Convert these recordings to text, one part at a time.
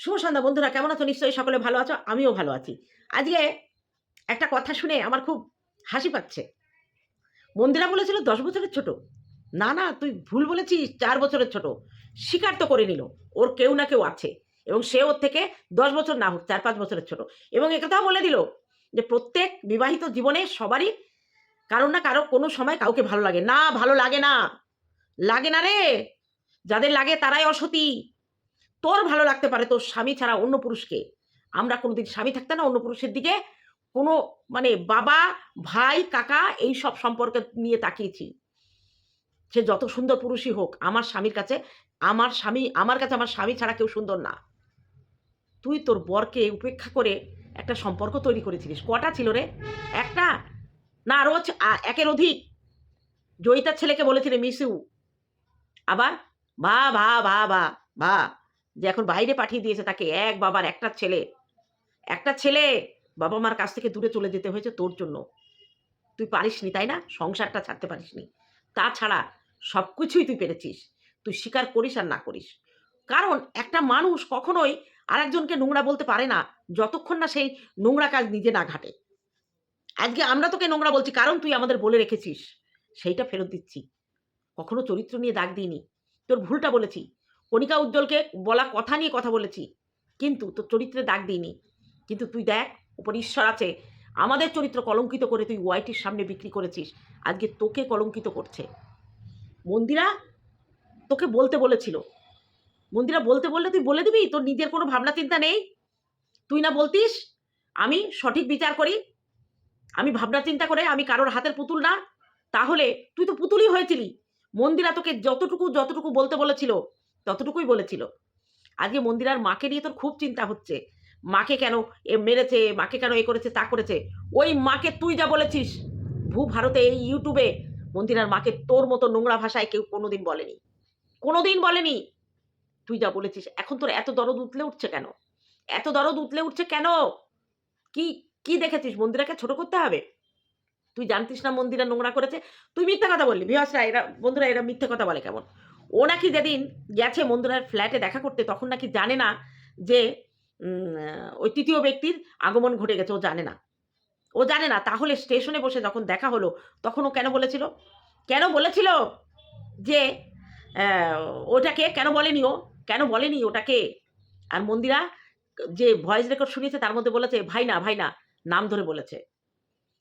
শুভ সন্ধ্যা, বন্ধুরা। কেমন আছো? নিশ্চয়ই সকলে ভালো আছো। আমিও ভালো আছি। আজকে একটা কথা শুনে আমার খুব হাসি পাচ্ছে। মন্দিরা বলেছিল, দশ বছরের ছোট। না না, তুই ভুল বলেছিস। চার বছরের ছোট। স্বীকার তো করে নিল। ওর কেউ না কেউ আছে। এবং সে ওর থেকে দশ বছর না হোক, চার পাঁচ বছরের ছোট। এবং একথাও বলে দিল যে, প্রত্যেক বিবাহিত জীবনে সবারই কারোর না কারও কোনো সময় কাউকে ভালো লাগে। না, ভালো লাগে না। লাগে না রে। যাদের লাগে তারাই অসতী। তোর ভালো লাগতে পারে তোর স্বামী ছাড়া অন্য পুরুষকে। আমরা কোনোদিন স্বামী থাকতে না, অন্য পুরুষের দিকে কোনো মানে বাবা, ভাই, কাকা এই সব সম্পর্কে নিয়ে তাকিয়েছি। সে যত সুন্দর পুরুষই হোক, আমার স্বামীর কাছে, আমার স্বামী, আমার কাছে আমার স্বামী ছাড়া কেউ সুন্দর না। তুই তোর বরকে উপেক্ষা করে একটা সম্পর্ক তৈরি করেছিলিস। কটা ছিল রে? একটা? না, রোজ একের অধিক। জয়িতার ছেলেকে বলেছিলে মিসু আবার? ভা ভা ভা ভা ভা যে এখন বাইরে পাঠিয়ে দিয়েছে তাকে, এক বাবার, একটা ছেলে। একটা ছেলে বাবা মার কাছ থেকে দূরে চলে যেতে হয়েছে তোর জন্য। তুই পারিসনি, তাই না? সংসারটা ছাড়তে পারিসনি। তাছাড়া সব কিছুই তুই পেরেছিস। তুই স্বীকার করিস আর না করিস। কারণ একটা মানুষ কখনোই আরেকজনকে নোংরা বলতে পারে না, যতক্ষণ না সেই নোংরা কাজ নিজে না ঘাটে। আজকে আমরা তোকে নোংরা বলছি, কারণ তুই আমাদের বলে রেখেছিস। সেইটা ফেরত দিচ্ছি। কখনো চরিত্র নিয়ে দাগ দিইনি। তোর ভুলটা বলেছি। কণিকা উজ্জ্বলকে বলা কথা নিয়ে কথা বলেছি। কিন্তু তোর চরিত্রে দাগ দিইনি। কিন্তু তুই দেখ, উপর ঈশ্বর আছে। আমাদের চরিত্র কলঙ্কিত করে তুই ওয়াইটির সামনে বিক্রি করেছিস। আজকে তোকে কলঙ্কিত করছে। মন্দিরা তোকে বলতে বলেছিল। মন্দিরা বলতে বললে তুই বলে দিবি? তোর নিজের কোনো ভাবনা চিন্তা নেই? তুই না বলতিস, আমি সঠিক বিচার করি? আমি ভাবনা চিন্তা করে আমি কারোর হাতের পুতুল না? তাহলে তুই তো পুতুলই হয়েছিলি। মন্দিরা তোকে যতটুকু যতটুকু বলতে বলেছিল ততটুকুই বলেছিল। আজকে মন্দিরার মাকে নিয়ে তোর খুব চিন্তা হচ্ছে। মাকে কেন এ মেরেছে, মাকে কেন এ করেছে, তা করেছে? ওই মাকে তুই যা বলেছিস। ভূ ভারতে এই ইউটিউবে মন্দিরার মাকে তোর মতো নোংরা ভাষায় কেউ কোনোদিন বলেনি। কোনোদিন বলেনি। তুই যা বলেছিস। এখন তোর এত দরদ উতলে উঠছে কেন? এত দরদ উতলে উঠছে কেন? কি কি দেখেছিস? মন্দিরাকে ছোট করতে হবে? তুই জানতিস না মন্দিরা নোংরা করেছে? তুই মিথ্যা কথা বললি। বিহাসরা এরা, বন্ধুরা, এরা মিথ্যা কথা বলে কেমন? ও নাকি যেদিন গেছে মন্দিরার ফ্ল্যাটে দেখা করতে, তখন নাকি জানে না যে ওই তৃতীয় ব্যক্তির আগমন ঘটে গেছে, ও জানে না। ও জানে না, তাহলে স্টেশনে বসে যখন দেখা হলো, তখন ও কেন বলেছিল? কেন বলেছিল যে ওটাকে কেন বলেনি ও? কেন বলেনি ওটাকে? আর মন্দিরা যে ভয়েস রেকর্ড শুনিয়েছে, তার মধ্যে বলেছে, ভাই না ভাই না। নাম ধরে বলেছে।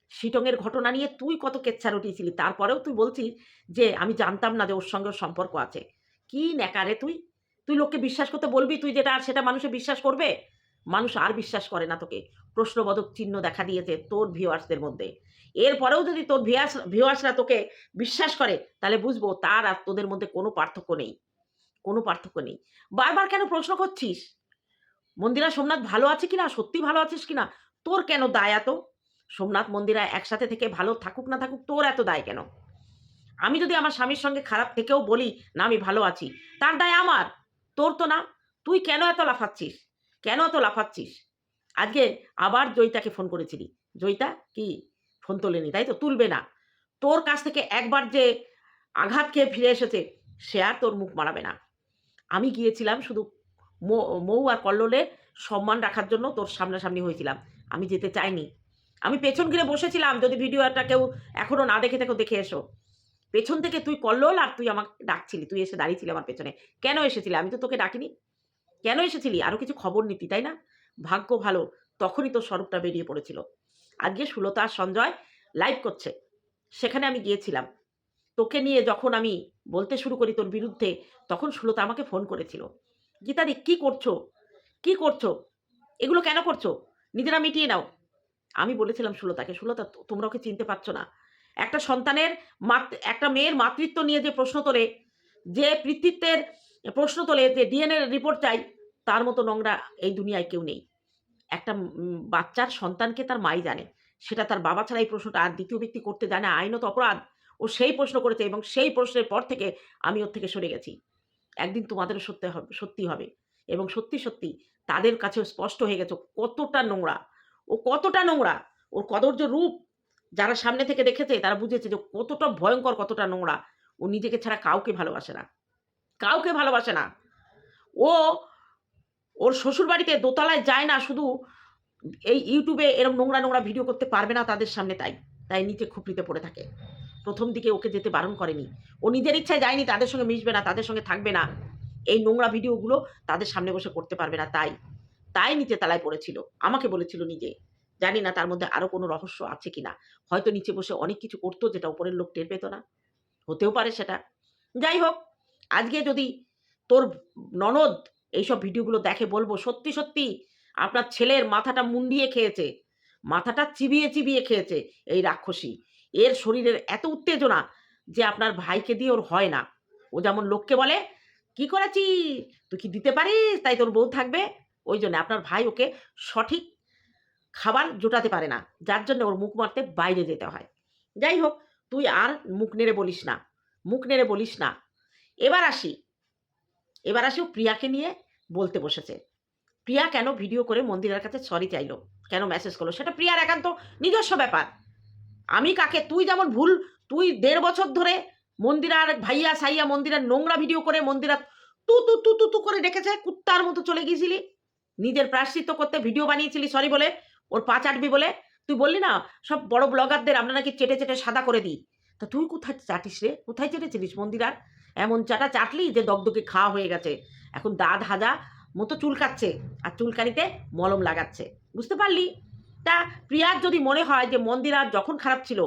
শিটংয়ের ঘটনা নিয়ে তুই কত কেচ্ছা রটিয়েছিলি তারপরেও তুই বলছিস যে, আমি জানতাম না যে ওর সঙ্গে সম্পর্ক আছে। কি নেকারে তুই? তুই লোককে বিশ্বাস করতে বলবি তুই যেটা, আর সেটা মানুষে বিশ্বাস করবে? মানুষ আর বিশ্বাস করে না তোকে। প্রশ্নবোধক চিহ্ন দেখা দিয়েছে তোর ভিউয়ার্সদের মধ্যে। এরপরেও যদি তোর ভিউয়ার্স ভিউয়ার্সরা তোকে বিশ্বাস করে, তাহলে বুঝব তার আর তোদের মধ্যে কোনো পার্থক্য নেই। কোনো পার্থক্য নেই। বারবার কেন প্রশ্ন করছিস? মন্দিরা সোমনাথ ভালো আছে কিনা? সত্যি ভালো আছিস কিনা? তোর কেন দায় এত সোমনাথ মন্দিরা একসাথে থেকে ভালো থাকুক না থাকুক, তোর এত দায় কেন? আমি যদি আমার স্বামীর সঙ্গে খারাপ থেকেও বলি, না, আমি ভালো আছি। তার দায় আমার, তোর তো না। তুই কেন এত লাফাচ্ছিস? কেন এত লাফাচ্ছিস? আজকে আবার জয়িতাকে ফোন করেছিলি। জয়িতা, কি? ফোন তোলেনি, তাই তো? তুলবে না। তোর কাছ থেকে একবার যে আঘাত খেয়ে ফিরে এসেছে, সে আর তোর মুখ মারাবে না। আমি গিয়েছিলাম শুধু মৌ- আর কল্লোলের সম্মান রাখার জন্য তোর সামনাসামনি হয়েছিলাম। আমি যেতে চাইনি। আমি পেছন ঘিরে বসেছিলাম, যদি ভিডিওটা কেউ এখনও না দেখে থাকো, দেখে এসো। পেছন থেকে তুই কল্লোল আর তুই আমাকে ডাকছিলি, তুই এসে দাঁড়িয়েছিলি আমার পেছনে। কেন এসেছিলি? আমি তো তোকে ডাকিনি। কেন এসেছিলি? আরও কিছু খবর নিতি, তাই না? ভাগ্য ভালো, তখনই তোর স্বরূপটা বেরিয়ে পড়েছিল। আজকে সুলতা আর সঞ্জয় লাইভ করছে। সেখানে আমি গিয়েছিলাম। তোকে নিয়ে যখন আমি বলতে শুরু করি তোর বিরুদ্ধে, তখন সুলতা আমাকে ফোন করেছিল। গীতাদি, কি করছ? কি করছ? এগুলো কেন করছ? নিজেরা মিটিয়ে নাও। আমি বলেছিলাম সুলতাকে, সুলতা তোমরা ওকে চিনতে পারছ না। একটা সন্তানের একটা মেয়ের মাতৃত্ব নিয়ে যে প্রশ্ন তোলে, যে পিতৃত্বের প্রশ্ন তোলে, যে ডিএনএ রিপোর্ট চাই, তার মতো নোংরা এই দুনিয়ায় কেউ নেই। একটা বাচ্চার সন্তানকে তার মাই জানে, সেটা তার বাবা ছাড়া এই প্রশ্নটা আর দ্বিতীয় ব্যক্তি করতে জানে, আইনত অপরাধ। ও সেই প্রশ্ন করেছে এবং সেই প্রশ্নের পর থেকে আমি ওর থেকে সরে গেছি। একদিন তোমাদেরও সত্যি হবে সত্যি হবে। এবং সত্যি সত্যি তাদের কাছেও স্পষ্ট হয়ে গেছে কতটা নোংরা। ও কতটা নোংরা, ওর কদর্য রূপ যারা সামনে থেকে দেখেছে তারা বুঝেছে যে কতটা ভয়ঙ্কর, কতটা নোংরা। ও নিজেকে ছাড়া কাউকে ভালোবাসে না, কাউকে ভালোবাসে না। ও, ওর শ্বশুর বাড়িতে দোতলায় যায় না, শুধু এই ইউটিউবে এরকম নোংরা নোংরা ভিডিও করতে পারবে না তাদের সামনে তাই তাই নিচে খুপড়িতে পড়ে থাকে। প্রথম দিকে ওকে যেতে বারণ করেনি। ও নিজের ইচ্ছায় যায়নি তাদের সঙ্গে মিশবে না, তাদের সঙ্গে থাকবে না। এই নোংরা ভিডিওগুলো তাদের সামনে বসে করতে পারবে না তাই। তাই নিচে তালায় পড়েছিল। আমাকে বলেছিল নিজে, জানি না তার মধ্যে আরও কোনো রহস্য আছে কিনা। হয়তো নিচে বসে অনেক কিছু করতো যেটা উপরের লোক টের পেত না। হতেও পারে সেটা। যাই হোক, আজকে যদি তোর ননদ এইসব ভিডিওগুলো দেখে বলব, সত্যি সত্যি আপনার ছেলের মাথাটা মুন্ডিয়ে খেয়েছে, মাথাটা চিবিয়ে চিবিয়ে খেয়েছে এই রাক্ষসী। এর শরীরের এত উত্তেজনা যে আপনার ভাইকে দিয়ে ওর হয় না। ও যেমন লোককে বলে, কি করেছি তুই কি দিতে পারিস? তাই তোর বউ থাকবে? ওই জন্য আপনার ভাই ওকে সঠিক খাবার জোটাতে পারে না। যার জন্য ওর মুখ মারতে বাইরে যেতে হয়। যাই হোক, তুই আর মুখ নেড়ে বলিস না। মুখ নেড়ে বলিস না। এবার আসি। এবার আসি ও প্রিয়াকে নিয়ে বলতে বসেছে। প্রিয়া কেন ভিডিও করে মন্দিরের কাছে সরি চাইলো? কেন মেসেজ করল? সেটা প্রিয়ার একান্ত নিজস্ব ব্যাপার। আমি কাকে? তুই যেমন ভুল, তুই দেড় বছর ধরে মন্দিরার ভাইয়া, সাইয়া মন্দিরের নোংরা ভিডিও করে মন্দিরা তু তু তু তু করে ডেকেছে কুত্তার মতো চলে গিয়েছিলি। নিজের প্রায়শ্চিত্ত করতে ভিডিও বানিয়েছিলি সরি বলে, ওর পা চাটবি বলে। তুই বললি না, সব বড় ব্লগারদের আমরা নাকি চেটে চেটে সাদা করে দিই। তা তুই কোথায় চাটিস রে? কোথায় চেটেছিলিস মন্দিরার? এমন চাটা চাটলি যে দগদগে খাওয়া হয়ে গেছে। এখন দাঁত হাজা মতো চুলকাচ্ছে আর চুলকানিতে মলম লাগাচ্ছে। বুঝতে পারলি? তা প্রিয়ার যদি মনে হয় যে মন্দিরা যখন খারাপ ছিল,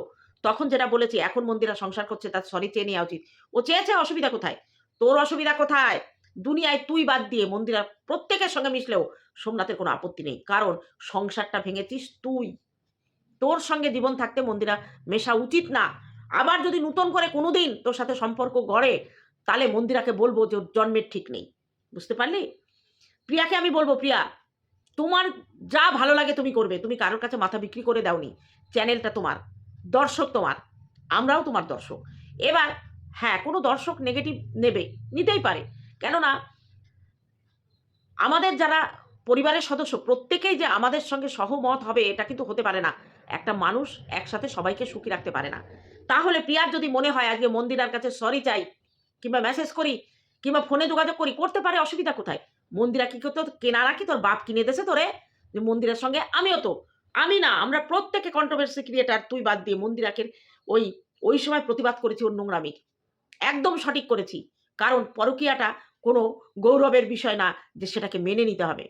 তখন যেটা বলেছি, এখন মন্দিরা সংসার করছে তার সরি চেয়ে নেওয়া উচিত। ও চেয়েছে অসুবিধা কোথায়? তোর অসুবিধা কোথায়? দুনিয়ায় তুই বাদ দিয়ে মন্দিরা প্রত্যেকের সঙ্গে মিশলেও সোমনাথের কোনো আপত্তি নেই। কারণ সংসারটা ভেঙেছিস তুই। তোর সঙ্গে জীবন থাকতে মন্দিরা মেশা উচিত না। আবার যদি নূতন করে কোনোদিন তোর সাথে সম্পর্ক গড়ে, তাহলে মন্দিরাকে বলব যে জন্মের ঠিক নেই। বুঝতে পারলি? প্রিয়াকে আমি বলব, প্রিয়া, তোমার যা ভালো লাগে তুমি করবে। তুমি কারোর কাছে মাথা বিক্রি করে দাওনি। চ্যানেলটা তোমার। দর্শক তোমার। আমরাও তোমার দর্শক। এবার হ্যাঁ কোনো দর্শক নেগেটিভ নেবে, নিতেই পারে। কেননা আমাদের যারা পরিবারের সদস্য, প্রত্যেকেই যে আমাদের সঙ্গে সহমত হবে, এটা কিন্তু হতে পারে না। একটা মানুষ একসাথে সবাইকে সুখী রাখতে পারে না। তাহলে প্রিয়ার যদি মনে হয়, আজকে মন্দিরার কাছে সরি চাই, কিংবা মেসেজ করি, কিংবা ফোনে যোগাযোগ করি, করতে পারে, অসুবিধা কোথায়? মন্দিরা কি করতো কেনারা কি? তোর বাপ কিনে দেছে তোরে? যে মন্দিরের সঙ্গে আমিও তো। আমি না, আমরা প্রত্যেকে কন্ট্রোভার্সি ক্রিয়েটার তুই বাদ দিয়ে মন্দিরাকে ওই ওই সময় প্রতিবাদ করেছি ওর নোংরামির একদম সঠিক করেছি। কারণ পরকীয়াটা কোনো গৌরবের বিষয় না যে সেটাকে মেনে নিতে হবে।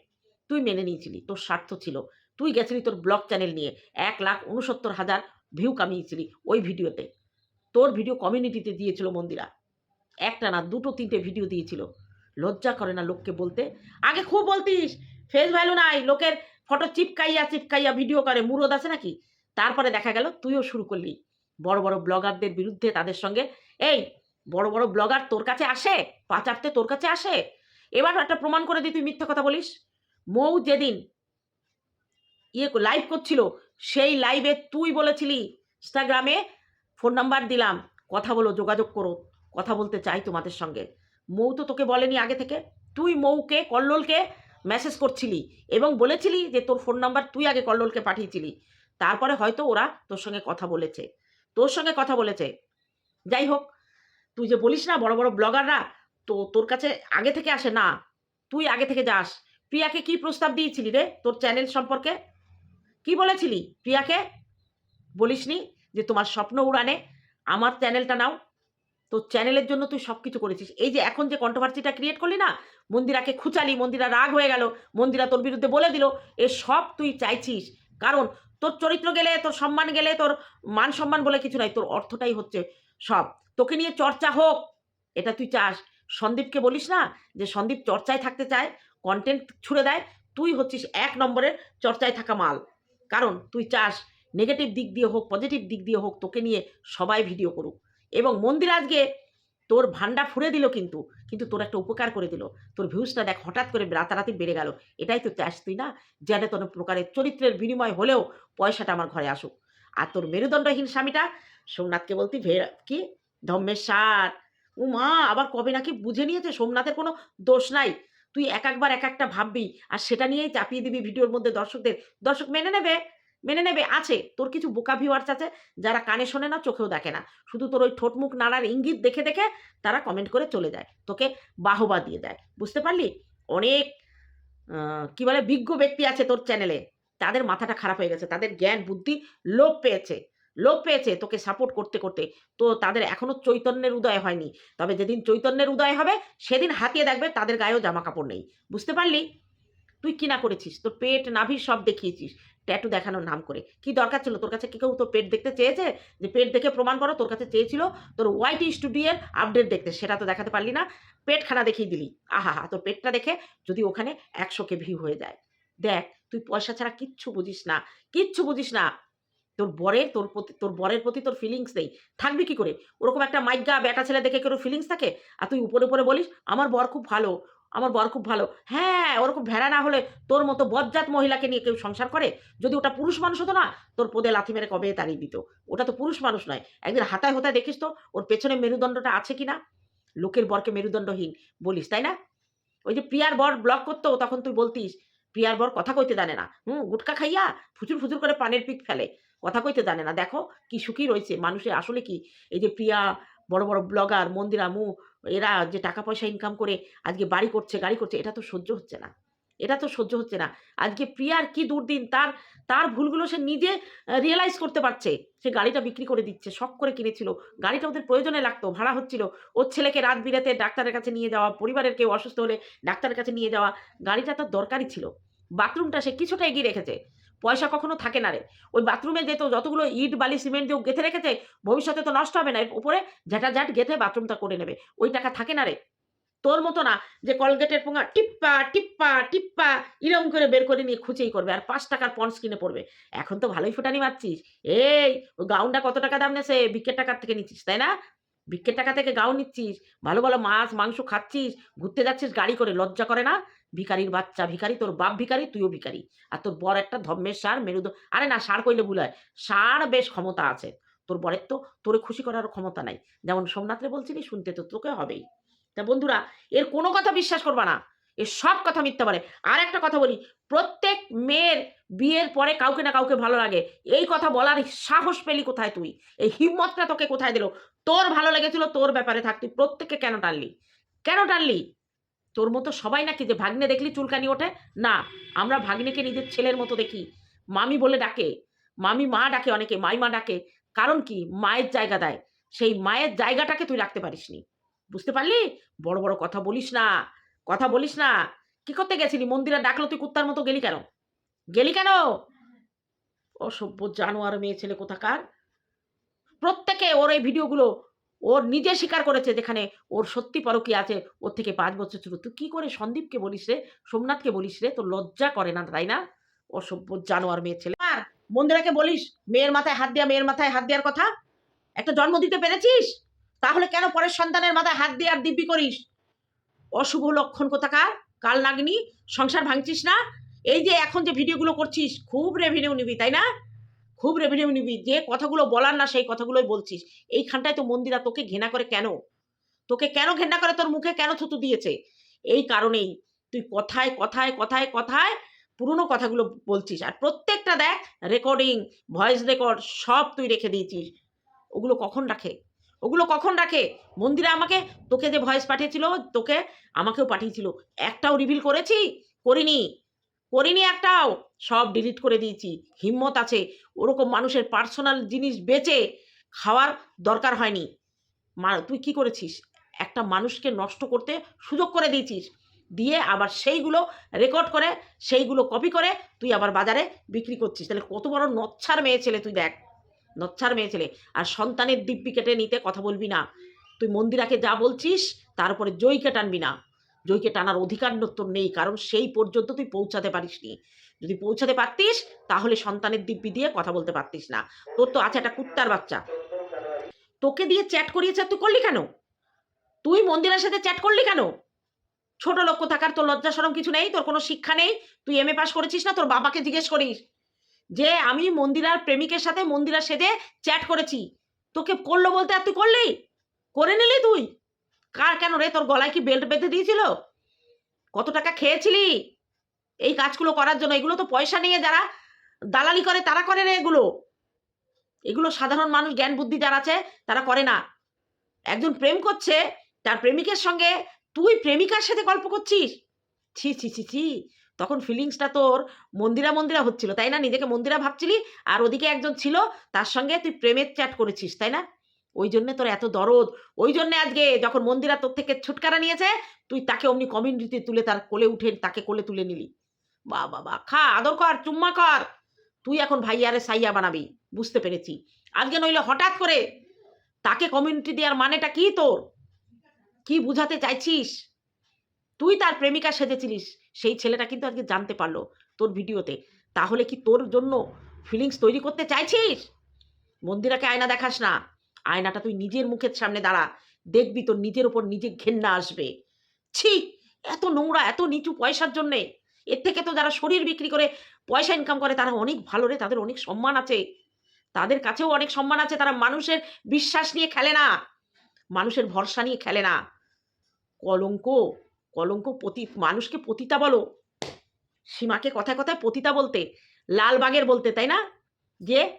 তুই মেনে নিয়েছিলি, তোর স্বার্থ ছিল। তুই গেছিলি তোর ব্লগ চ্যানেল নিয়ে, এক লাখ উনসত্তর হাজার ভিউ কামিয়েছিলি ওই ভিডিওতে। তোর ভিডিও কমিউনিটিতে দিয়েছিল মন্দিরা। একটা না, দুটো, তিনটে ভিডিও দিয়েছিল। লজ্জা করে না লোককে বলতে। আগে খুব বলতিস ফেস ভ্যালু নাই, লোকের ফটো চিপকাইয়া চিপকাইয়া ভিডিও করে, মুরদ আছে নাকি? তারপরে দেখা গেল, তুইও শুরু করলি। বড় বড় ব্লগারদের বিরুদ্ধে তাদের সঙ্গে, এই বড় বড় ব্লগার তোর কাছে আসে, পাচারতে তোর কাছে আসে। এবার একটা প্রমাণ করে দিই, তুই মিথ্যা কথা বলিস। মৌ যেদিন ইয়ে লাইভ করছিল, সেই লাইভে তুই বলেছিলি ইনস্টাগ্রামে ফোন নাম্বার দিলাম, কথা বলো, যোগাযোগ করো, কথা বলতে চাই তোমাদের সঙ্গে। মৌ তো তোকে বলেনি আগে থেকে। তুই মৌকে, কল্লোলকে মেসেজ করছিলি এবং বলেছিলি যে তোর ফোন নাম্বার তুই আগে কল্লোলকে পাঠিয়েছিলি। তারপরে হয়তো ওরা তোর সঙ্গে কথা বলেছে। তোর সঙ্গে কথা বলেছে। যাই হোক তুই যে বলিস না বড় বড় ব্লগাররা, তো তোর কাছে আগে থেকে আসে, না, তুই আগে থেকে যাস। প্রিয়াকে কি প্রস্তাব দিয়েছিলি রে তোর চ্যানেল সম্পর্কে? কি বলেছিলি প্রিয়াকে? বলিসনি যে তোমার স্বপ্ন উড়ানে, আমার চ্যানেলটা নাও। তোর চ্যানেলের জন্য তুই সব কিছু করেছিস। এই যে এখন যে কন্ট্রোভার্সিটা ক্রিয়েট করলি না, মন্দিরাকে খুচালি, মন্দিরা রাগ হয়ে গেল, মন্দিরা তোর বিরুদ্ধে বলে দিল এ সব তুই চাইছিস। কারণ তোর চরিত্র গেলে, তোর সম্মান গেলে, তোর মান সম্মান বলে কিছু নাই, তোর অর্থটাই হচ্ছে সব। তোকে নিয়ে চর্চা হোক, এটা তুই চাস। সন্দীপকে বলিস না যে সন্দীপ চর্চায় থাকতে চায় কন্টেন্ট ছুড়ে দেয়, তুই হচ্ছিস এক নম্বরের চর্চায় থাকা মাল। কারণ তুই চাস নেগেটিভ দিক দিয়ে হোক পজিটিভ দিক দিয়ে হোক, তোকে নিয়ে সবাই ভিডিও করুক। এবং মন্দির আজকে তোর ভান্ডা ফুরে দিল কিন্তু কিন্তু তোর একটা উপকার করে দিল। তোর ভিউজটা দেখ, হঠাৎ করে রাতারাতি বেড়ে গেল। এটাই তো চাস তুই না? যেন তোর প্রকারের চরিত্রের বিনিময় হলেও পয়সাটা আমার ঘরে আসুক। আর তোর মেরুদণ্ডহীন স্বামীটা, সোমনাথকে বলতি, ভে, কি? ধম্মের সার ও মা, আবার কবে নাকি বুঝে নিয়েছে? সোমনাথের কোনো দোষ নাই। তুই এক একবার এক একটা ভাববি, আর সেটা নিয়েই চাপিয়ে দিবি ভিডিওর মধ্যে দর্শকদের। দর্শক মেনে নেবে? মেনে নেবে? আছে। তোর কিছু বোকা ভিউয়ার্স আছে, যারা কানে শোনে না, চোখেও দেখে না। শুধু তোর ওই ঠোঁট মুখ নাড়ার ইঙ্গিত দেখে দেখে তারা কমেন্ট করে চলে যায়। তোকে বাহবা দিয়ে দেয়। বুঝতে পারলি? অনেক কি বলে, বিজ্ঞ ব্যক্তি আছে তোর চ্যানেলে তাদের মাথাটা খারাপ হয়ে গেছে। তাদের জ্ঞান, বুদ্ধি লোপ পেয়েছে। লোপ পেয়েছে তোকে সাপোর্ট করতে করতে। তো তাদের এখনও চৈতন্যের উদয় হয়নি। তবে যেদিন চৈতন্যের উদয় হবে, সেদিন হাতিয়ে দেখবে তাদের গায়েও জামা কাপড় নেই। বুঝতে পারলি? তুই কি না করেছিস? তোর পেট নাভির সব দেখিয়েছিস। ট্যাটু দেখানোর নাম করে। কি দরকার ছিল? তোর কাছে কি কেউ তোর পেট দেখতে চেয়েছে? যে পেট দেখে প্রমাণ করো, তোর কাছে চেয়েছিল তোর ওয়াইটি স্টুডিওর আপডেট দেখতে। সেটা তো দেখাতে পারলি না। পেটখানা দেখিয়ে দিলি। আহা হা, তোর পেটটা দেখে যদি ওখানে একশোকে ভিউ হয়ে যায়। দেখ, তুই পয়সা ছাড়া কিচ্ছু বুঝিস না। কিচ্ছু বুঝিস না। তোর বরের, তোর প্রতি, তোর বরের প্রতি তোর ফিলিংস নেই। থাকবি কি করে? ওরকম একটা মাইগা বেটা ছেলে দেখে কেউ ফিলিংস থাকে? আর তুই উপরে উপরে বলিস, আমার বর খুব ভালো। আমার বর খুব ভালো। হ্যাঁ ওরকম ভেড়া না হলে তোর মতো বজ্জাত মহিলাকে নিয়ে কেউ সংসার করে? যদি ওটা পুরুষ মানুষ হতো না, তোর পদে লাথি মেরে কবে তাড়িয়ে দিত? ওটা তো পুরুষ মানুষ নয়। একদিন হাতায় হতায় দেখিস তো, ওর পেছনে মেরুদণ্ডটা আছে কি না লোকের বরকে মেরুদণ্ডহীন। বলিস, তাই না? ওই যে প্রিয়ার বর ব্লক করতো, তখন তুই বলতিস, প্রিয়ার বর কথা কইতে জানে না। হুম, গুটকা খাইয়া ফুচুর ফুচুর করে পানের পিক ফেলে। কথা কইতে জানে না। দেখো, কি সুখী রয়েছে মানুষের আসলে কি? এই যে প্রিয়া বড় বড় ব্লগার মন্দিরা মু এরা যে টাকা পয়সা ইনকাম করে আজকে বাড়ি করছে, গাড়ি করছে, এটা তো সহ্য হচ্ছে না। এটা তো সহ্য হচ্ছে না। আজকে প্রিয়ার কি দুর্দিন, তার তার ভুলগুলো সে নিজে রিয়েলাইজ করতে পারছে। সে গাড়িটা বিক্রি করে দিচ্ছে, শখ করে কিনেছিল। গাড়িটা ওদের প্রয়োজনে লাগতো, ভাড়া হচ্ছিল। ওর ছেলেকে রাত বিরাতে ডাক্তারের কাছে নিয়ে যাওয়া, পরিবারের কেউ অসুস্থ হলে ডাক্তারের কাছে নিয়ে যাওয়া, গাড়িটা তার দরকারই ছিল। বাথরুমটা সে কিছুটা এগিয়ে রেখেছে। পয়সা কখনো থাকে না রে। ওই বাথরুমে যেত যতগুলো ইট, বালি, সিমেন্ট দিয়ে গেঁথে রেখেছে, ভবিষ্যতে তো নষ্ট হবে না। এর উপরে ঝাঁটাঝাট গেঁথে বাথরুমটা করে নেবে। ওই টাকা থাকে না রে। তোর মতো না যে কলগেটের পোঙা টিপ্পা টিপ্পা টিপ্পা এরকম করে বের করে নিয়ে খুঁচেই করবে আর পাঁচ টাকার পন্স কিনে পড়বে। এখন তো ভালোই ফুটানি মারছিস। এই, ওই গাউনটা কত টাকা দাম নেছে? ভিক্ষের টাকার থেকে নিচ্ছিস, তাই না? ভিক্ষের টাকা থেকে গাউন নিচ্ছিস। ভালো ভালো মাছ, মাংস খাচ্ছিস, ঘুরতে যাচ্ছিস, গাড়ি করে, লজ্জা করে না? ভিখারির বাচ্চা, ভিখারি তোর বাপ ভিখারি, তুইও ভিখারি। আর তোর বর একটা ধর্মের সার, মেরুদ, আরে না, সার কইলে ভুল হয়। সার বেশ ক্ষমতা আছে। তোর বরের তো তোরে খুশি করার ক্ষমতা নাই। যেমন সোমনাথরে বলছিলি, শুনতে তো তোকে হবেই। তা বন্ধুরা, এর কোনো কথা বিশ্বাস করবা না। এর সব কথা মিথ্যা বলে। আর একটা কথা বলি, প্রত্যেক মেয়ের বিয়ের পরে কাউকে না কাউকে ভালো লাগে। এই কথা বলার সাহস পেলি কোথায় তুই? এই হিম্মতটা তোকে কোথায় দিল? তোর ভালো লেগেছিল, তোর ব্যাপারে থাক। তুই প্রত্যেককে কেন টানলি? কেন টানলি? তোর মতো সবাই নাকি যে ভাগ্নে দেখলি চুলকানি ওঠে? না, আমরা ভাগ্নেকে নিজের ছেলের মতো দেখি। মামি বলে ডাকে। মামি মা ডাকে অনেকে, মাইমা ডাকে। কারণ কি? মায়ের জায়গা দেয়। সেই মায়ের জায়গাটাকে তুই রাখতে পারিস নি বুঝতে পারলি? বড় বড় কথা বলিস না। কথা বলিস না। কি করতে গেছিলি? মন্দিরে ডাকলো তুই কুত্তার মতো গেলি কেন? গেলি কেন? অসভ্য জানোয়ার মেয়ে ছেলে কোথাকার? প্রত্যেকে ওর এই ভিডিওগুলো ওর নিজে স্বীকার করেছে যেখানে ওর সত্যি পরকী আছে, ওর থেকে পাঁচ বছর ছোট। তুই কি করে সন্দীপকে বলিস রে, সোমনাথকে বলিস রে? তোর লজ্জা করে না, তাই না? অসভ্য জানোয়ার মেয়ে ছেলে। আর মন্দিরাকে বলিস, মেয়ের মাথায় হাত দেওয়া মেয়ের মাথায় হাত দেওয়ার কথা? একটা জন্ম দিতে পেরেছিস? তাহলে কেন পরের সন্তানের মাথায় হাত দিয়ে আর দিব্যি করিস? অশুভ লক্ষণ কোথাকার? কাল নাগনি, সংসার ভাঙছিস না? এই যে এখন যে ভিডিওগুলো করছিস, খুব রেভিনিউ নিবি, তাই না? খুব রেভিনিউ নিবি, যে কথাগুলো বলার না সেই কথাগুলোই বলছিস। এইখানটায় তো মন্দিরা তোকে ঘেনা করে কেন? তোকে কেন ঘৃণা করে? তোর মুখে কেন থুতু দিয়েছে? এই কারণেই তুই কথায় কথায় কথায় কথায় পুরনো কথাগুলো বলছিস। আর প্রত্যেকটা দেখ রেকর্ডিং ভয়েস রেকর্ড সব তুই রেখে দিয়েছিস। ওগুলো কখন রাখে? ওগুলো কখন রাখে? মন্দিরা আমাকে, তোকে যে ভয়েস পাঠিয়েছিল, তোকে আমাকেও পাঠিয়েছিল। একটাও রিভিল করেছি? করিনি। করিনি একটাও। সব ডিলিট করে দিয়েছি। হিম্মত আছে, ওরকম মানুষের পার্সোনাল জিনিস বেচে খাওয়ার দরকার হয়নি। মা, তুই কি করেছিস? একটা মানুষকে নষ্ট করতে সুযোগ করে দিয়েছিস। দিয়ে আবার সেইগুলো রেকর্ড করে, সেইগুলো কপি করে তুই আবার বাজারে বিক্রি করছিস। তাহলে কত বড় নচ্ছার মেয়ে ছেলে তুই দেখ। নচ্ছার মেয়ে ছেলে। আর সন্তানের দিব্যি কেটে নিতে কথা বলবি না। তুই মন্দিরাকে যা বলছিস তারপরে জয়কে টানবি না। জয়কে টানার অধিকার তোর নেই, কারণ সেই পর্যন্ত তুই পৌঁছাতে পারিসনি। যদি পৌঁছাতে পারতিস, তাহলে সন্তানের দিব্যি দিয়ে কথা বলতে পারতিস না। তোর তো আছে একটা কুত্তার বাচ্চা। তোকে দিয়ে চ্যাট করিয়েছে তুই করলি কেন? তুই মন্দিরের সাথে চ্যাট করলি কেন? ছোট লক্ষ্য থাকার তোর লজ্জা সরম কিছু নেই? তোর কোনো শিক্ষা নেই? তুই এম এ পাস করেছিস না? তোর বাবাকে জিজ্ঞেস করিস যে, আমি মন্দিরার প্রেমিকের সাথে মন্দিরা সেজে চ্যাট করেছি। তোকে করল বলতে আর তুই করলি? করে নিলি তুই? কার কেন রে? তোর গলায় কি বেল্ট বেঁধে দিয়েছিল? কত টাকা খেয়েছিলি? এই কাজগুলো করার জন্য এগুলো তো পয়সা নিয়ে যারা দালালি করে, তারা করে রে এগুলো। এগুলো সাধারণ মানুষ, জ্ঞান বুদ্ধি যারা আছে, তারা করে না। একজন প্রেম করছে, তার প্রেমিকের সঙ্গে তুই প্রেমিকার সাথে গল্প করছিস? ছি ছি ছি ছি। তখন ফিলিংসটা তোর মন্দিরা মন্দিরা হচ্ছিল, তাই না? নিজেকে মন্দিরা ভাবছিলি, আর ওদিকে একজন ছিল, তার সঙ্গে তুই প্রেমের চ্যাট করেছিস, তাই না? ওই জন্যে তোর এত দরদ। ওই জন্যে আজকে যখন মন্দিরা তোর থেকে ছুটকারা নিয়েছে, তুই তাকে অমনি কমিউনিটিতে তুলে তার কোলে উঠে, তাকে কোলে তুলে নিলি। বা বাবা, খা, আদর কর, চুম্মা কর। তুই এখন ভাইয়ারে সাইয়া বানাবি, বুঝতে পেরেছি। আজকে নইলে হঠাৎ করে তাকে কমিউনিটি দেওয়ার মানেটা কি তোর? কি বুঝাতে চাইছিস? তুই তার প্রেমিকা সেজেছিলিস, সেই ছেলেটা কিন্তু আজকে জানতে পারল তোর ভিডিওতে। তাহলে কি তোর জন্য ফিলিংস তৈরি করতে চাইছিস? মন্দিরাকে আয়না দেখাস না। আয়নাটা তুই নিজের মুখের সামনে দাঁড়া। দেখবি তোর নিজের ওপর নিজে ঘেন্না আসবে। ছি, এত নোংরা, এত নিচু পয়সার জন্যে। এর থেকে তো যারা শরীর বিক্রি করে পয়সা ইনকাম করে, তারা অনেক ভালো রে, তাদের অনেক সম্মান আছে। তাদের কাছেও অনেক সম্মান আছে, তারা মানুষের বিশ্বাস নিয়ে খেলে না। মানুষের ভরসা নিয়ে খেলে না। কলঙ্ক কলঙ্ক পতি মানুষকে পতিতা বলো। সীমাকে কথায় কথায় পতিতা বলতে, লাল লালবাগের বলতে, তাই না? যে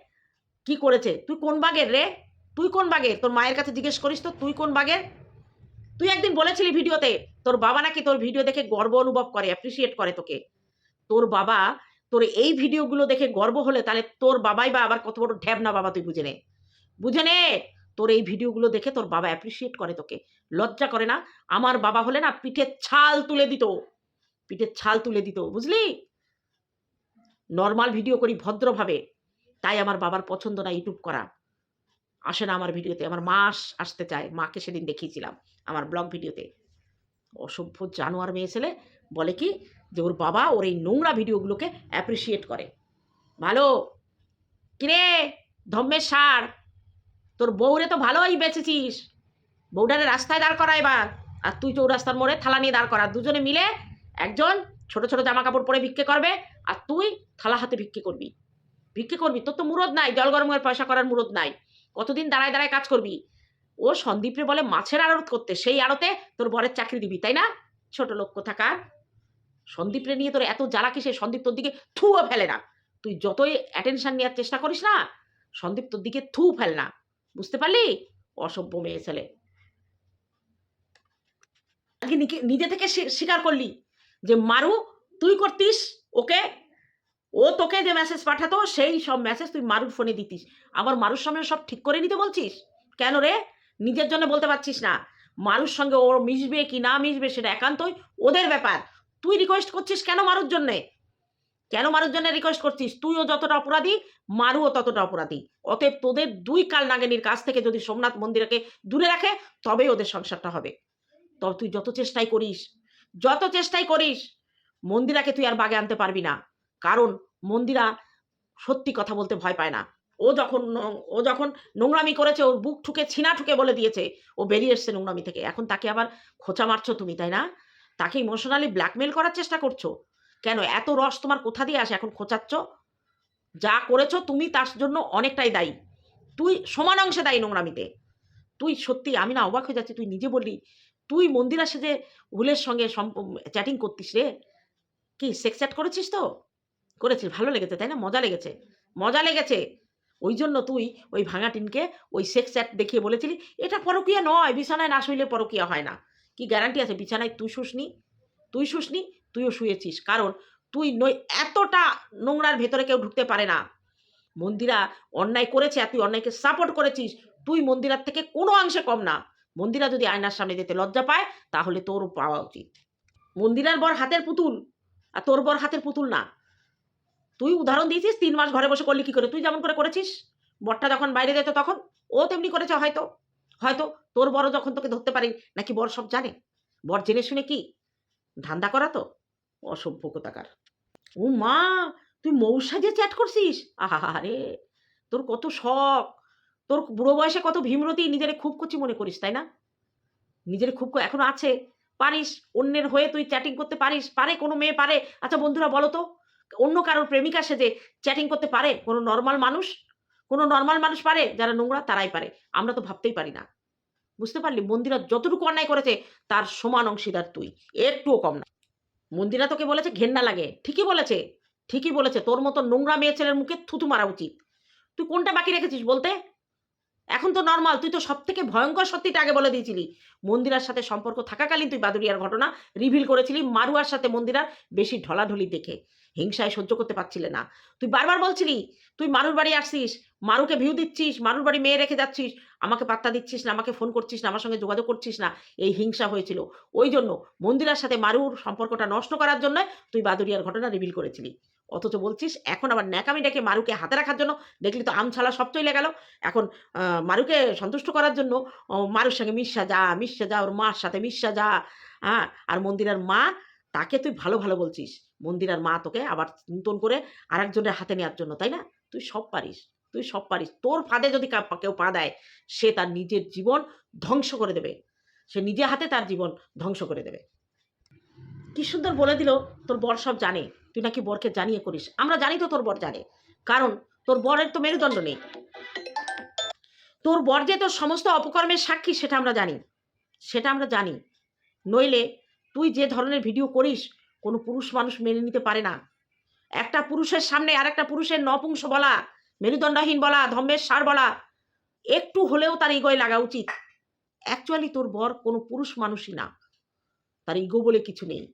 কি করেছে? তুই কোন বাগের রে? তুই কোন বাগের তোর মায়ের কাছে জিজ্ঞেস করিস তো, তুই কোন বাগের তুই একদিন বলেছিলি ভিডিওতে, তোর বাবা নাকি তোর ভিডিও দেখে গর্ব অনুভব করে অ্যাপ্রিসিয়েট করে তোকে। তোর বাবা, তোর এই ভিডিওগুলো দেখে গর্ব হলে তাহলে তোর বাবাই বা আবার কত বড় ঢ্যাব না বাবা তুই বুঝে নে। বুঝে নে, তোর এই ভিডিওগুলো দেখে তোর বাবা অ্যাপ্রিসিয়েট করে তোকে। লজ্জা করে না, আমার বাবা হলে না পিঠের ছাল তুলে দিত। পিঠের ছাল তুলে দিত, বুঝলি? নর্মাল ভিডিও করি ভদ্রভাবে, তাই আমার বাবার পছন্দ না ইউটিউব করা। আসে না আমার ভিডিওতে। আমার মা আসতে চায়। মাকে সেদিন দেখিয়েছিলাম আমার ব্লগ ভিডিওতে। অসভ্য জানোয়ার মেয়ে ছেলে বলে কি যে ওর বাবা ওর এই নোংরা ভিডিওগুলোকে অ্যাপ্রিসিয়েট করে। ভালো? কিরে? ধম্মের সার। তোর বউরে তো ভালোই বেঁচেছিস বউটারে রাস্তায় দাঁড় করা এবার। আর তুই চৌরাস্তার মোড়ে থালা নিয়ে দাঁড় করা। দুজনে মিলে একজন ছোট ছোট জামা কাপড় পরে ভিক্ষে করবে আর তুই থালা হাতে ভিক্ষে করবি। ভিক্ষে করবি? তোর তো মুরদ নাই। জল গরমের পয়সা করার মুরদ নাই। কতদিন দাঁড়ায় দাঁড়ায় কাজ করবি? ও সন্দীপরে বলে, মাছের আড়ত করতে। সেই আড়তে তোর বরের চাকরি দিবি, তাই না? ছোট লোক কোথাকার? সন্দীপরে নিয়ে তোর এত জ্বালা কিসে সন্দীপ তোর দিকে থুও ফেলে না। তুই যতই অ্যাটেনশন নেওয়ার চেষ্টা করিস না, সন্দীপ তোর দিকে থু ফেল না। বুঝতে পারলি? অসভ্য মেয়ে ছেলে। আগে নিজে- নিজে থেকে স্বীকার করলি যে, মারু, তুই করতিস, ওকে ও তোকে যে মেসেজ পাঠাতো, সেই সব মেসেজ তুই মারুর ফোনে দিতিস। আবার মারুর সামনে সব ঠিক করে নিতে বলছিস? কেন রে? নিজের জন্য বলতে পারছিস না। মারুর সঙ্গে ওর মিশবে কি না মিশবে সেটা একান্তই ওদের ব্যাপার। তুই রিকোয়েস্ট করছিস কেন মারুর জন্যে? কেন মারুর জন্য রিকোয়েস্ট করছিস? তুইও যতটা অপরাধী, মারুও ততটা অপরাধী। অতএব তোদের দুই কাল নাগিনীর কাছ থেকে যদি সোমনাথ মন্দিরকে দূরে রাখে, তবেই ওদের সংসারটা হবে। তবে তুই যত চেষ্টাই করিস, যত চেষ্টাই করিস, মন্দিরাকে তুই আর বাগে আনতে পারবি না। কারণ মন্দিরা সত্যি কথা বলতে ভয় পায় না। ও যখন ও যখন নোংরামি করেছে, ওর বুক ঠুকে, ছিনা ঠুকে বলে দিয়েছে, ও বেরিয়ে এসছে নোংরামি থেকে। এখন তাকে আবার খোঁচা মারছো তুমি, তাই না? তাকে ইমোশনালি ব্ল্যাকমেল করার চেষ্টা করছ? কেন? এত রস তোমার কোথা দিয়ে আসে এখন খোঁচাচ্ছ? যা করেছ তুমি তার জন্য অনেকটাই দায়ী। তুই সমান অংশে দায়ী নোংরামিতে। তুই সত্যি, আমি না অবাক হয়ে যাচ্ছি, তুই নিজে বললি, তুই মন্দিরা সেজে হুলের সঙ্গে চ্যাটিং করতিস রে? কি সেক্স চ্যাট করেছিস তো? করেছিস, ভালো লেগেছে, তাই না? মজা লেগেছে। মজা লেগেছে। ওই জন্য তুই ওই ভাঙা টিনকে ওই সেক্স চ্যাট দেখিয়ে বলেছিলি, এটা পরকিয়া নয়, বিছানায় না শুইলে পরকিয়া হয় না। কি গ্যারান্টি আছে? বিছানায় তুই শুসনি তুই শুসনি তুইও শুয়েছিস। কারণ তুই নই এতটা নোংরার ভেতরে কেউ ঢুকতে পারে না। মন্দিরা অন্যায় করেছে আর তুই অন্যায়কে সাপোর্ট করেছিস, তুই মন্দিরার থেকে কোনো অংশে কম না। মন্দিরা যদি আয়নার সামনে যেতে লজ্জা পায়, তাহলে তোর পাওয়া উচিত। মন্দিরার বর হাতের পুতুল, আর তোর বর হাতের পুতুল না। তুই উদাহরণ দিয়েছিস, তিন মাস ঘরে বসে করলি, কি করে? তুই যেমন করে করেছিস। বরটা যখন বাইরে যেত তখন, ও তেমনি করেছে হয়তো। হয়তো তোর বড় যখন তোকে ধরতে পারি নাকি বর সব জানে? বর জেনে শুনে কি? ধান্দা করা তো? অসভ্য কোথাকার ও মা, তুই মৌসা যে চ্যাট করছিস? আহা রে তোর কত শখ। তোর বুড়ো বয়সে কত ভীমরতি নিজেরে খুব কচি মনে করিস, তাই না? নিজের খুব এখনও আছে, পারিস। অন্যের হয়ে তুই চ্যাটিং করতে পারিস, পারে কোনো মেয়ে পারে। আচ্ছা বন্ধুরা বলো তো অন্য কারোর প্রেমিকা সেজে চ্যাটিং করতে পারে, কোনো নর্মাল মানুষ, কোনো নর্মাল মানুষ পারে, যারা নোংরা তারাই পারে। আমরা তো ভাবতেই পারি না। বুঝতে পারলি? মন্দিরা যতটুকু অন্যায় করেছে, তার সমান অংশীদার তুই। একটুও কম না। মন্দিরা তোকে বলেছে, ঘেন্না লাগে। ঠিকই বলেছে। ঠিকই বলেছে। তোর মতো নোংরা মেয়ে ছেলের মুখে থুতু মারা উচিত। তুই কোনটা বাকি রেখেছিস বলতে? এখন তো নর্মাল তুই তো সব থেকে ভয়ঙ্কর সত্যিটা আগে বলে দিয়েছিলি। মন্দিরার সাথে সম্পর্ক থাকাকালীন তুই বাদুরিয়ার ঘটনা রিভিল করেছিলি মারুয়ার সাথে মন্দিরার বেশি ঢলাঢলি দেখে। হিংসায় সহ্য করতে পারছিলে না। তুই বারবার বলছিলি, তুই মারুর বাড়ি আসছিস, মারুকে ভিউ দিচ্ছিস, মারুর বাড়ি মেয়ে রেখে যাচ্ছিস, আমাকে পাত্তা দিচ্ছিস না, আমাকে ফোন করছিস না, আমার সঙ্গে যোগাযোগ করছিস না, এই হিংসা হয়েছিল। ওই জন্য মন্দিরার সাথে মারুর সম্পর্কটা নষ্ট করার জন্য তুই বাদুরিয়ার ঘটনা রিভিল করেছিলি। অথচ বলছিস, এখন আবার ন্যাকামি ডেকে মারুকে হাতে রাখার জন্য দেখলি তো আমছালা সব চলে গেল। এখন মারুকে সন্তুষ্ট করার জন্য মারুর সঙ্গে মিশা যা মিশা যা, ওর মার সাথে মিশা যা হ্যাঁ আর মন্দিরার মা, তাকে তুই ভালো ভালো বলছিস। মন্দিরের মা তোকে আবার নতুন করে আরেকজনের হাতে নেওয়ার জন্য, তাই না? তুই সব পারিস, তুই সব পারিস। তোর ফাঁদে যদি কেউ পা দেয়, সে তার নিজের জীবন ধ্বংস করে দেবে। সে নিজে হাতে তার জীবন ধ্বংস করে দেবে। কি সুন্দর বলে দিল, তোর বর সব জানে। তুই নাকি বরকে জানিয়ে করিস। আমরা জানি তো তোর বর জানে। কারণ তোর বরের তো মেরুদণ্ড নেই। তোর বর যে তোর সমস্ত অপকর্মের সাক্ষী, সেটা আমরা জানি। সেটা আমরা জানি। নইলে তুই যে ধরনের ভিডিও করিস কোনো পুরুষ মানুষ মেনে নিতে পারে না। একটা পুরুষের সামনে আর একটা পুরুষের নপুংস বলা, মেরুদণ্ডহীন বলা, ধম্মের সার বলা, একটু হলেও তার ইগোয় লাগা উচিত। অ্যাকচুয়ালি তোর বর কোনো পুরুষ মানুষই না। তার ইগো বলে কিছু নেই।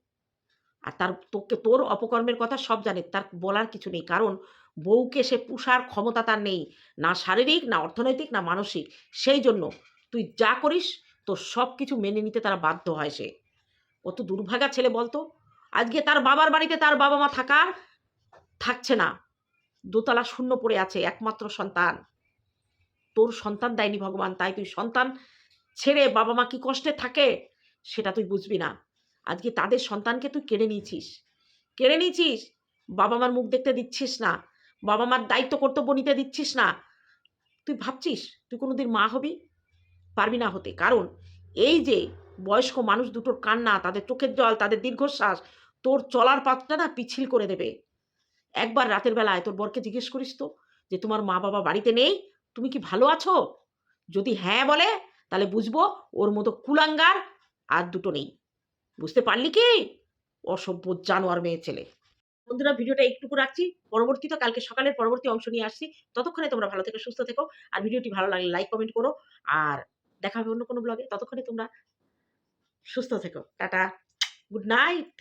আর তার তোকে তোর অপকর্মের কথা সব জানে, তার বলার কিছু নেই। কারণ বউকে সে পুষার ক্ষমতা তার নেই। না শারীরিক, না অর্থনৈতিক, না মানসিক। সেই জন্য তুই যা করিস, তোর সব কিছু মেনে নিতে তারা বাধ্য হয় সে। কত দুর্ভাগা ছেলে বলতো? আজকে তার বাবার বাড়িতে তার বাবা মা থাকার, থাকছে না। দোতলা শূন্য পড়ে আছে, একমাত্র সন্তান। তোর সন্তান দেয়নি ভগবান, তাই তুই সন্তান ছেড়ে বাবা মা কি কষ্টে থাকে, সেটা তুই বুঝবি না। আজকে তাদের সন্তানকে তুই কেড়ে নিয়েছিস। কেড়ে নিয়েছিস? বাবা মার মুখ দেখতে দিচ্ছিস না। বাবা মার দায়িত্ব কর্তব্য নিতে দিচ্ছিস না। তুই ভাবছিস, তুই কোনোদিন মা হবি? পারবি না হতে। কারণ এই যে বয়স্ক মানুষ দুটোর কান্না, তাদের চোখের জল, তাদের দীর্ঘশ্বাস, তোর চলার পথটা না পিছিল করে দেবে। একবার রাতের বেলায় তোর বরকে জিজ্ঞেস করিস তো যে, তোমার মা বাবা বাড়িতে নেই? তুমি কি ভালো আছো? যদি হ্যাঁ বলে, তাহলে বুঝব ওর মতো কুলাঙ্গার আর দুটো নেই। বুঝতে পারলি কি? অসভ্য জানোয়ার মেয়ে ছেলে। বন্ধুরা, ভিডিওটা একটুকু রাখছি। পরবর্তীতে কালকে সকালের পরবর্তী অংশ নিয়ে আসছি। ততক্ষণে তোমরা ভালো থেকো, সুস্থ থেকো। আর ভিডিওটি ভালো লাগলে লাইক কমেন্ট করো। আর দেখা হবে অন্য কোনো ব্লগে ততক্ষণে তোমরা সুস্থ থেকো টাটা গুড নাইট।